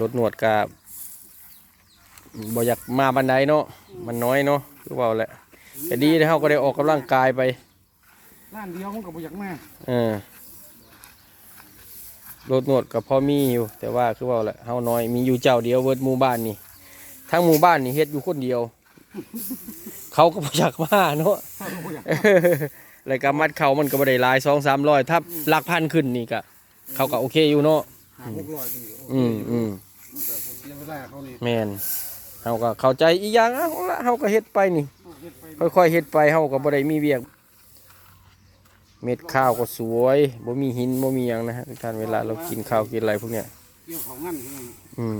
รถหนวดกับบ่อยากมาบันไดเนาะมันน้อยเนาะคือเว่าแหละแต่ดีนะเขาก็ได้ออกกำลังกายไปร้านเดียวมันก็บ่อยากมาเออรถหนวดกับพ่อมีอยู่ แต่ว่าคือเว่าแหละเฮาน้อยมีอยู่เจ้าเดียวเวิร์ดหมู่บ้านนี่ทั้งหมู่บ้านนี่เฮ็ดอยู่คนเดียว เขาก็บ่อยากมาเนาะถ้าบ่อยากแล้วก็มัดเขามันก็บ่ได้หลายสองสามร้อยถ้าหลักพันขึ้นนี่ก็เขาก็โอเคอยู่เนาะ หาหกร้อยก็อยู่โอเคอืมอืมมันก็เสียเวลาเขานี่แมนเฮาก็เข้าใจอีกอย่างอะเอาละเฮาก็เฮ็ดไปนี่ เอาเฮ็ดไปค่อยๆเฮ็ดไปเฮาก็บ่ได้มีเวียก เม็ดข้าวก็สวยบ่มีหินบ่มีหยังนะฮะทุกท่านเวลาเรากินข้าวกินอะไรพวกเนี้ยเกี่ยวของงั้นพี่น้องอืม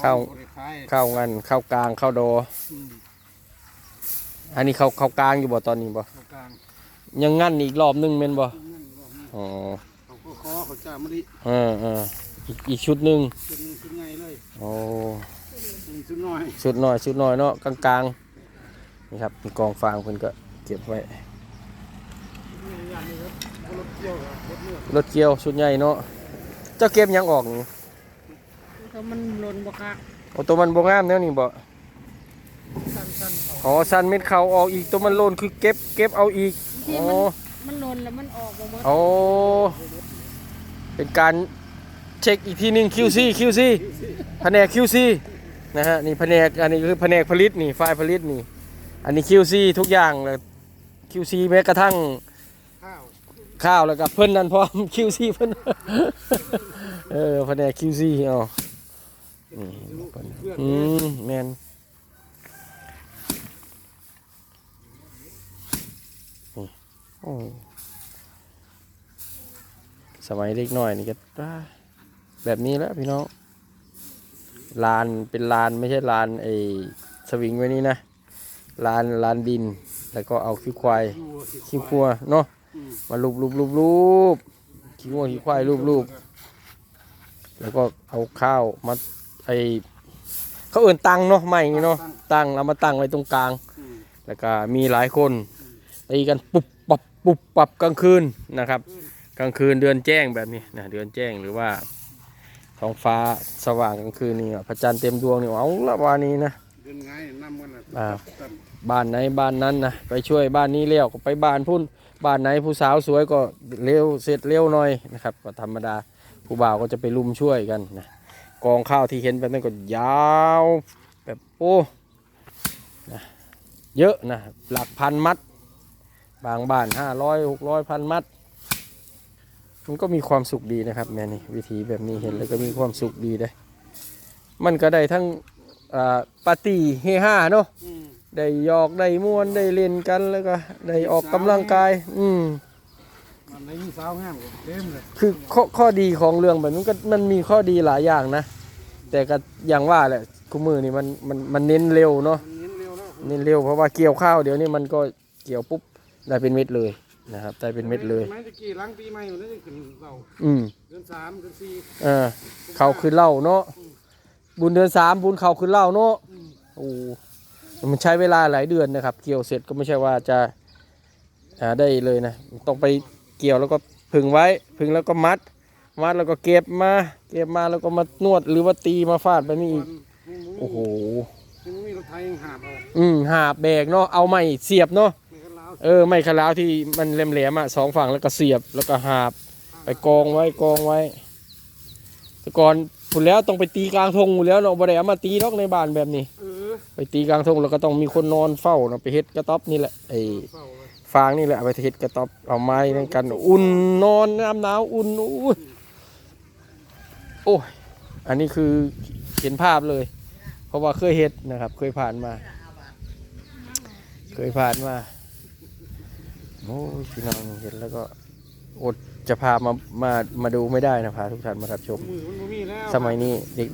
เข้า บ่ได้ขายข้าวงันข้าวกลางข้าวดอ อืมอันนี้ข้าวข้าวกลางอยู่บ่ตอนนี้บ่ เข้ากลางยังงันอีกรอบนึงแม่นบ่ งั้นรอบนี้อ๋อเขาก็ขอเขาจ้ามะลิเออเอออีกอีกชุดหนึงจนชุดใหญ่เลยโอ้อืมชุดน้อยชุดน้อยชุดน้อยเนาะกลางๆนี่ครับมีกองฟางเพิ่นก็เก็บไว้นี่อย่างนี้ครับรถเกี่ยวครับรถเลือดรถเกี่ยวชุดใหญ่เนาะเจ้าเก็บหยังออกนี่ถ้ามันหล่นบ่คักโอ้ตัวมันบ่งามแนวนี้บ่สั้นๆเอาอ๋อสันเม็ดเขาออกอีกตัวมันโลนคือเก็บเก็บเอาอีกที่อ๋อมันมันหล่นแล้วมันออกมาหมดโอ้ เป็นการเช็คอีกทีหนึง QC QC แผนก QC นะฮะนี่แผนกอันนี้คือแผนกผลิตนี่ฝ่ายผลิตนี่ อันนี้ QC ทุกอย่างเลย QC แม้กระทั่งข้าวข้าวแล้วก็เพิ่นนั่นพร้อม QC เพิ่นเออแผนก QC เอานี่เพิ่นเพื่อนอืมแม่นนี่โอ้ สมัยเด็กน้อยนี่ก็แบบนี้แล้วพี่น้องลานเป็นลานไม่ใช่ลานไอ้สวิงไว้นี่นะลานลานดิน แล้วก็เอาขี้ควายขี้วัวเนาะมาลูบลูบลูบลูบขี้วัวขี้ควายลูบลูบแล้วก็เอาข้าวมาไอเขาเอื่นตังเนาะไม่อย่างงี้เนาะตังเรามาตังไว้ตรงกลาง แล้วก็มีหลายคนตีกันปุบปับปุบปับกลางคืนนะครับ กลางคืนเดือนแจ้งแบบนี้นะเดือนแจ้งหรือว่าท้องฟ้าสว่างกลางคืนนี่พระจันทร์เต็มดวงนี่เอาละวานี้นะเดินไงนำกันนะบ้านไหนบ้านนั้นนะไปช่วยบ้านนี้เร็วก็ไปบ้านพุ่นบ้านไหนผู้สาวสวยก็เร็วเสร็จเร็วหน่อยนะครับ ก็ธรรมดาผู้บ่าวก็จะไปรุมช่วยกันนะกองข้าวที่เห็นแบบนั้นก็ยาวแบบโอ้นะเยอะนะหลักพันมัด บางบ้านห้าร้อยหกร้อยพันมัด มันก็มีความสุขดีนะครับแม่นี่วิธีแบบนี้เห็นแล้วก็มีความสุขดีเลยมันก็ได้ทั้งอ่าปาร์ตี้เฮฮาเนาะอืมได้หยอกได้ม่วนได้เล่นกันแล้วก็ได้ออกกำลังกาย อืมมันในยิ่งสาวงามก็เต็มเลยคือข้อข้อดีของเรื่องแบบนี้ก็มันมีข้อดีหลายอย่างนะแต่ก็อย่างว่าแหละคุมือนี่มันมันมันเน้นเร็วเนาะมันเน้นเร็วแล้วเน้นเร็วเพราะว่าเกี่ยวข้าวเดี๋ยวนี้มันก็เกี่ยวปุ๊บได้เป็นเม็ดเลย นะครับได้เป็นเม็ดเลย ไม้ตะกี้หล้างปีใหม่อยู่นั่นขึ้นเราอืมเดือนสามเดือนสี่เออเขาคือเหล้าเนาะบุญเดือนสามบุญเขาคือเหล้าเนาะอืมโอ้มันใช้เวลาหลายเดือนนะครับ เกี่ยวเสร็จก็ไม่ใช่ว่าจะอ่าได้เลยนะต้องไปเกี่ยวแล้วก็พึงไว้พึงแล้วก็มัด มัดแล้วก็เก็บมา เก็บมาแล้วก็มานวดหรือว่าตีมาฟาดแบบนี้อีกโอ้โหยังไม่มีรถไทยยังหาบเอาอืมหาบแบกเนาะเอาไม้เสียบเนาะไม่กันแล้ว เออไม้ขลาวที่มันแหลมๆอะสองฝั่งแล้วก็เสียบแล้วก็หาบ ไปกองไว้กองไว้ แต่ก่อนผุนแล้วต้องไปตีกลางทงอยู่แล้วเนาะบ่ได้เอามาตีนอกในบ้านแบบนี้ เออไปตีกลางทงแล้วก็ต้องมีคนนอนเฝ้าเนาะไปเฮ็ดกระต๊อบนี่แหละไอ้เฝ้าเลยฟางนี่แหละเอาไปเฮ็ดกระต๊อบเอาไม้นั่นกัน อุ่นนอนน้ำหนาวอุ่นอุ้ยโอ้ยอันนี้คือเห็นภาพเลย เพราะว่าเคยเฮ็ดนะครับ เคยผ่านมา เคยผ่านมา โอ้ยพี่น้องเห็นแล้วก็อดจะพามามามาดูไม่ได้นะพาทุกท่านมารับชมมือมันบ่มีแล้วสมัยนี้เด็ก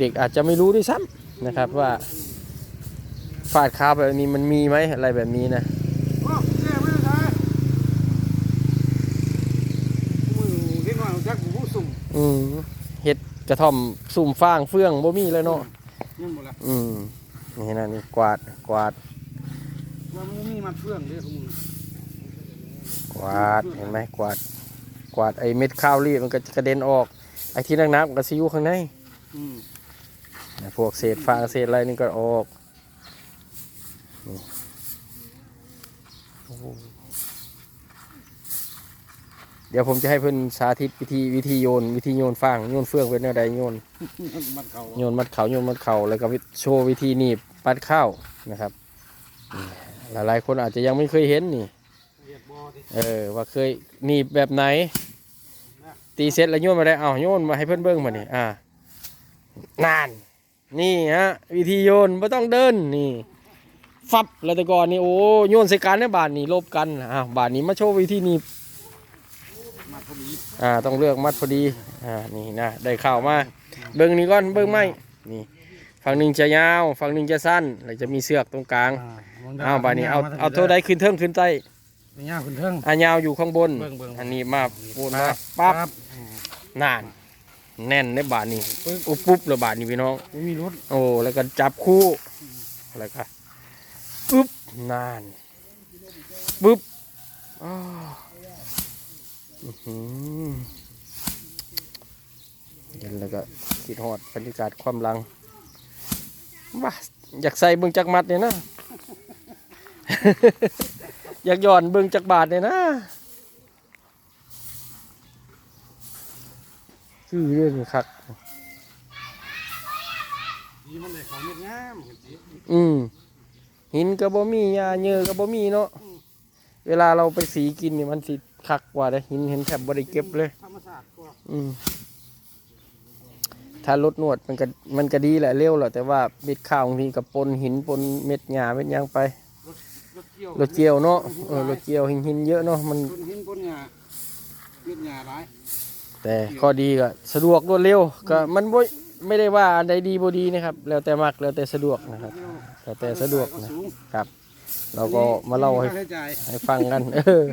เด็กๆอาจจะไม่รู้ด้วยซ้ำนะครับว่าฟาดขาแบบนี้มันมีไหมอะไรแบบนี้นะโอ้แก้ไม่ได้มือเด็กน้อยรู้จักผู้สุ่มอืมเห็ดกระท่อมสุ่มฟางเฟื่องบ่มีเลยเนาะยังหมดละอืมนี่นะนี่กวาดกวาดว่ามันบ่มีมันเฟื่องเด้อของมือ กวาดเห็นไหมกวาดกวาดไอ้เม็ดข้าวรีบมันก็กระเด็นออก ไอ้ที่นักน้ำก็สิอยู่ข้างในอืมนะพวกเศษฟางเศษอะไรนี่ก็ออกนี่โอ้โหเดี๋ยวผมจะให้เพื่อนสาธิตวิธีวิธีโยน วิธีโยนฟางโยนเฟืองเป็นแนวใดโยนมันเขาโยนมัดเขาโยนมัดเขาแล้วก็วิโชว์วิธีหนีบปัดข้าวนะครับนี่หลายๆคนอาจจะยังไม่เคยเห็นนี่ เรียกบอดิเออว่าเคยหนีบแบบไหน ตีเสร็จแล้วโยนมาได้เอาโยนมาให้เพื่อนเบิ้งมานี่อ่านาน นี่ฮะวิธีโยนไม่ต้องเดินนี่ฟับแล้วแต่ก่อนนี่โอ้โยนใส่กันในบานนี่ลบกันอ่าวบานนี้มาโชว์วิธีหนีบมาพอดีอ่าต้องเลือกมัดพอดีอ่านี่นะได้ข่าวมาเบิ้งนี่ก่อนเบิ้งไม่นี่ฝั่งหนึ่งจะยาวฝั่งหนึ่งจะสั้นแล้วจะมีเสือกตรงกลางอ้าวบานนี้เอาเอาตัวใดขึ้นเทิงขึ้นใต้เป็ นย่าคุณเทิงอ่ายาวอยู่ข้างบน เบิ่งเบิ่ง อันนี้มาโอนมาปั๊บนาน แน่นในบาทนี้อุบปุ๊บเลยบาทนี้พี่น้อง ไม่มีรถโอ้แล้วก็จับคู่แล้วก็ปึ๊บนานปึ๊บอ้าวอื้อหือเห็นแล้วก็คิดฮอดบรรยากาศความหลังว้าอยากใส่เบิ่งจักมัดเนี่ยนะ อยากหย่อนเบิ่งจักบาทเนี่ยนะคือเรื่องคักดีมันเลยเขาเม็ดงามเห็นสิอืมหินก็บ่มียาเยอะก็บ่มีเนาะเวลาเราไปสีกินนี่มันสิคักกว่าเด้อหินเห็นแทบบ่ได้เก็บเลย ธรรมศาสตร์ก็อืมถ้าลดนวดมันก็มันก็ดีแหละเร็วแหละแต่ว่าเม็ดข้าวบางทีกับปนหินปนเม็ดหญ้าเม็ดหยังไป รถเกี่ยวรถเกี่ยวเนาะเออรถเกี่ยวหินหินเยอะเนาะมันคนหินคนหญ้าเม็ดหญ้าหลายแต่ข้อดีก็สะดวกรวดเร็วก็มันบ่ไม่ได้ว่าอันใดดีบ่ดีนะครับ แล้วแต่มักแล้วแต่สะดวกนะครับแล้วแต่สะดวกนะสูงเราก็มาเล่าให้ค่ใช้จ่ายให้ฟังกันเออ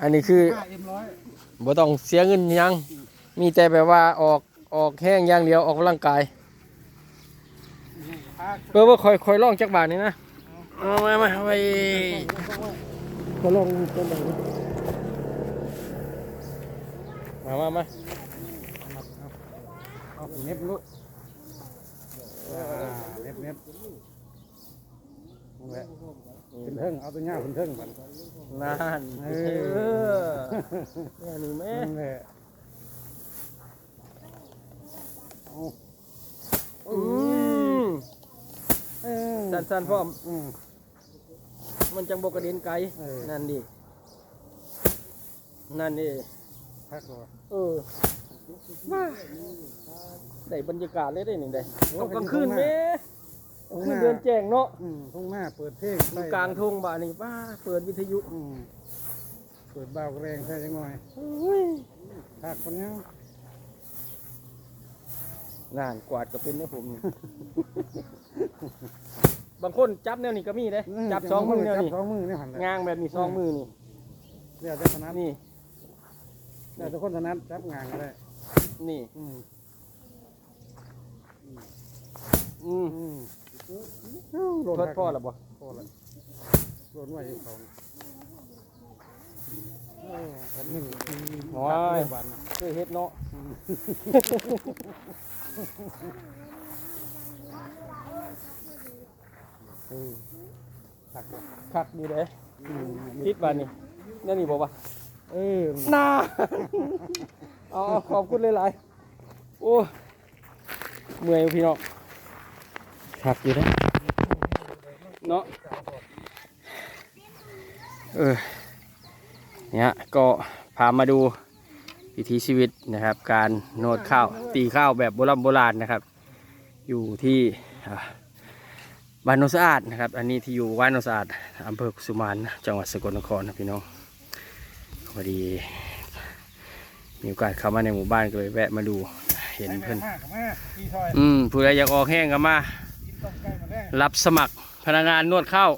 อันนี้คือค่าเอ็มร้อยบ่ต้องเสียเงินหยัง มีแต่แบบว่าออกออกแห้งอย่างเดียวออกกำลังกายค่าเพื่อว่าคอยคอยลองจักบาทนี่นะ เอามามาไปมาลองต้นไหนมามามาเอาเน็บลูกอ่าเน็บเน็บนั่นแหละคุณเทิงเอาตัวหญ้าคุณเทิงมันนานเออนี่ยนี่แม่นั่นแหละเอาอืมเออสั้นๆพร้อม มมันจังบกกระเด็นไกลเออ นั่นดินั่นดิพักก่อนเออว้าได้บรรยากาศเลยได้หนึ่งได้โอ้เอายกลางคืนเป็นแม่ทุ่งนากลางคืนเดือนแจ้งเนาะอืมทุ่งหน้าเปิดเพลงอยู่กลางทุ่งบ้านนี่ป้าเปิดวิทยุอืมเปิดเบาแรงใช่จังหน่อยอุ้ยพักคนเนี้ยงานกวาดก็เป็นเนี่ยผมนี่ บางคนจับแนวนี้ก็มีเด้จับสองมือแนวจับนี้สองมือเนี่ยหันเลยงางแบบนี้สองมือนี่เดี๋ยวจะถนัดนี่เดี๋ยวจะคนถนัดจับงานก็ได้นี่ อืมอืมอืมเพิ่นพ่อหรอบ่พอละโดนไว้อยู่ของเอออันหนึ่งโอ้ยบันน่ะเคยเฮ็ดเนาะ เออหักบ่คักดีเด้คิดบ้านนี่นั่นนี่บ่วะเออน่าเอาเอาขอบคุณหลายๆโอ้เมื่อยพี่น้องขับอยู่นะเนาะเออเนี่ยก็พามาดูวิถีชีวิตนะครับ การโนดข้าวตีข้าวแบบโบราณโบราณนะครับ อยู่ที่ อ่าบ้านโนนสะอาดนะครับ อันนี้ที่อยู่บ้านโนนสะอาดอำเภอกุสุมานจังหวัดสกลนครนะพี่น้องพอดี มีโอกาสเข้ามาในหมู่บ้านก็เลยแวะมาดูเห็นเพื่อนห้ากับแม่พี่ซอยอืมผู้ใดอยากออกแห้งก็มากินต้มไก่มาแล้รับสมัครพนักงานนวดข้าว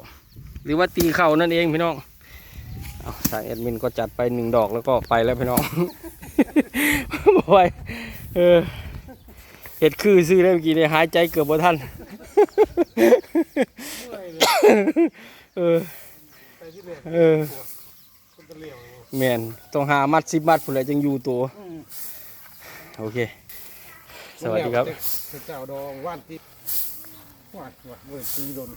หรือว่าตีเข่าวนั่นเองพี่น้องเอาทางแอดมินก็จัดไปหนึ่งดอกแล้วก็ไปแล้วพี่น้องบอยเออเห็ดคือซื้อได้เมื่อกี้เนี่ยหายใจเกือบบ่ทัน เออไปที่เบ็ดเออคนตะเหลียวแมนต้องหามัดสิบมัดผู้ใดจังอยู่ตัวอืมโอเค สวัสดีครับเจ้าดองว่านที่ว่านว่านเว้ยตีโดน